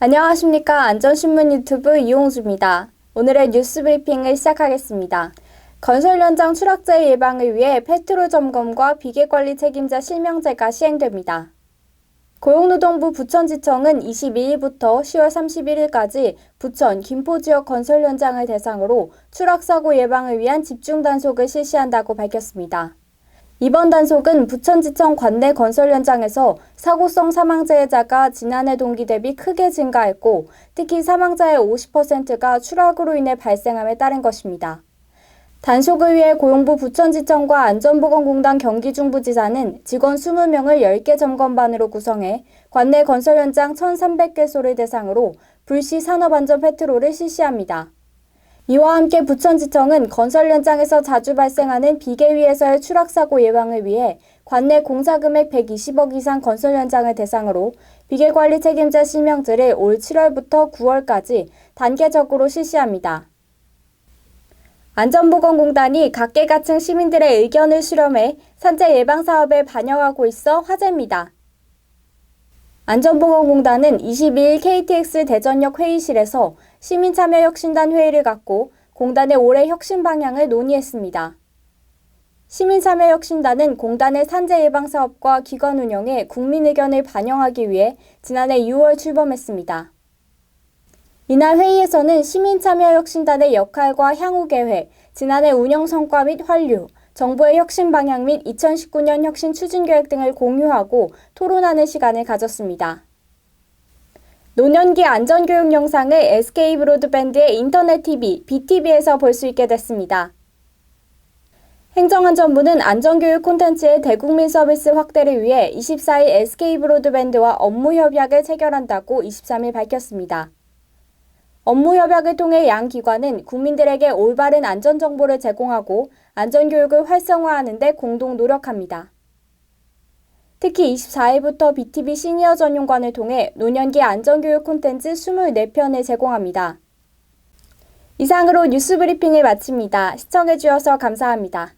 안녕하십니까. 안전신문 유튜브 이용주입니다. 오늘의 뉴스 브리핑을 시작하겠습니다. 건설 현장 추락자 예방을 위해 페트롤 점검과 비계 관리 책임자 실명제가 시행됩니다. 고용노동부 부천지청은 22일부터 10월 31일까지 부천, 김포 지역 건설 현장을 대상으로 추락사고 예방을 위한 집중 단속을 실시한다고 밝혔습니다. 이번 단속은 부천지청 관내 건설 현장에서 사고성 사망자의자가 지난해 동기 대비 크게 증가했고 특히 사망자의 50%가 추락으로 인해 발생함에 따른 것입니다. 위해 고용부 부천지청과 안전보건공단 경기중부지사는 직원 20명을 10개 점검반으로 구성해 관내 건설 현장 1,300개소를 대상으로 불시 산업안전 패트롤을 실시합니다. 이와 함께 부천지청은 건설 현장에서 자주 발생하는 비계위에서의 추락사고 예방을 위해 관내 공사 금액 120억 이상 건설 현장을 대상으로 비계관리 책임자 실명제를 올 7월부터 9월까지 단계적으로 실시합니다. 안전보건공단이 각계각층 시민들의 의견을 수렴해 산재 예방 사업에 반영하고 있어 화제입니다. 안전보건공단은 22일 KTX 대전역 회의실에서 시민참여혁신단 회의를 갖고 공단의 올해 혁신 방향을 논의했습니다. 시민참여혁신단은 공단의 산재 예방 사업과 기관 운영에 국민 의견을 반영하기 위해 지난해 6월 출범했습니다. 이날 회의에서는 시민참여혁신단의 역할과 향후 계획, 지난해 운영 성과 및 환류, 정부의 혁신 방향 및 2019년 혁신 추진 계획 등을 공유하고 토론하는 시간을 가졌습니다. 노년기 안전교육 영상을 SK 브로드밴드의 인터넷 TV, BTV에서 볼 수 있게 됐습니다. 행정안전부는 안전교육 콘텐츠의 대국민 서비스 확대를 위해 24일 SK 브로드밴드와 업무 협약을 체결한다고 23일 밝혔습니다. 업무 협약을 통해 양 기관은 국민들에게 올바른 안전 정보를 제공하고 안전 교육을 활성화하는 데 공동 노력합니다. 특히 24일부터 BTV 시니어 전용관을 통해 노년기 안전교육 콘텐츠 24편을 제공합니다. 이상으로 뉴스 브리핑을 마칩니다. 시청해주셔서 감사합니다.